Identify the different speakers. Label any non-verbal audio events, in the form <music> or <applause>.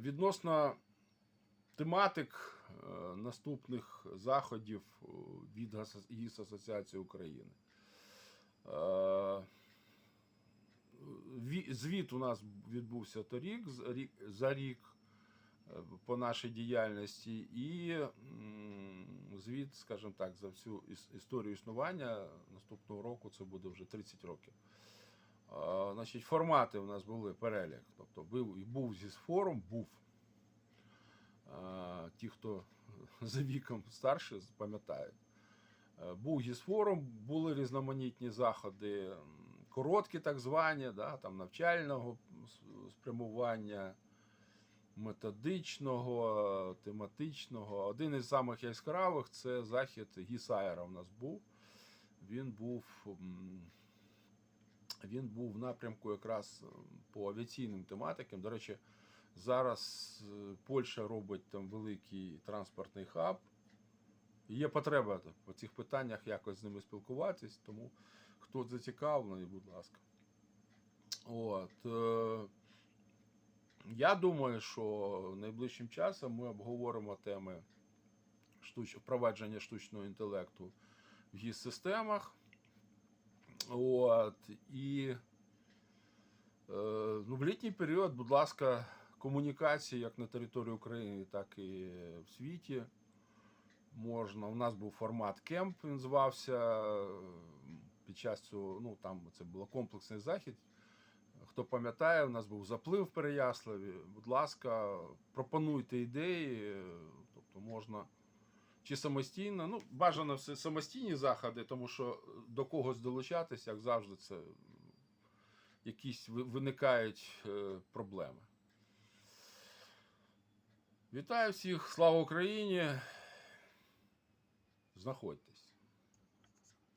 Speaker 1: Відносно тематик е, наступних заходів е, від ГІС Асоціації України. Е, Звіт у нас відбувся торік, за рік по нашій діяльності, і звіт, скажімо так, за всю історію існування наступного року це буде вже 30 років. Значить, формати у нас були перелік. Тобто був, був зі форум, був. Ті, хто <laughs> за віком старше, пам'ятають. Е, Був гісфорум, були різноманітні заходи, короткі, так звані, да, там навчального спрямування, методичного, тематичного. Один із самих яскравих це захід Гісаєра у нас був. Він був, він був в напрямку якраз по авіаційним тематикам. До речі, зараз е, Польща робить там великий транспортний хаб. Є потреба по цих питаннях якось з ними спілкуватись, тому хто зацікавлений, будь ласка. От. Е, я думаю, що найближчим часом ми обговоримо теми штуч... впровадження штучного інтелекту в ГІС-системах. От. І е, ну, в літній період, будь ласка, комунікації як на території України, так і в світі можна. У нас був формат кемп, він звався. Під час цього, ну там це було комплексний захід. Хто пам'ятає, у нас був заплив в Переяславі. Будь ласка, пропонуйте ідеї, тобто можна чи самостійно. Ну, бажано все самостійні заходи, тому що до когось долучатися, як завжди, це якісь виникають е, проблеми. Вітаю всіх, слава Україні! Знаходьтесь.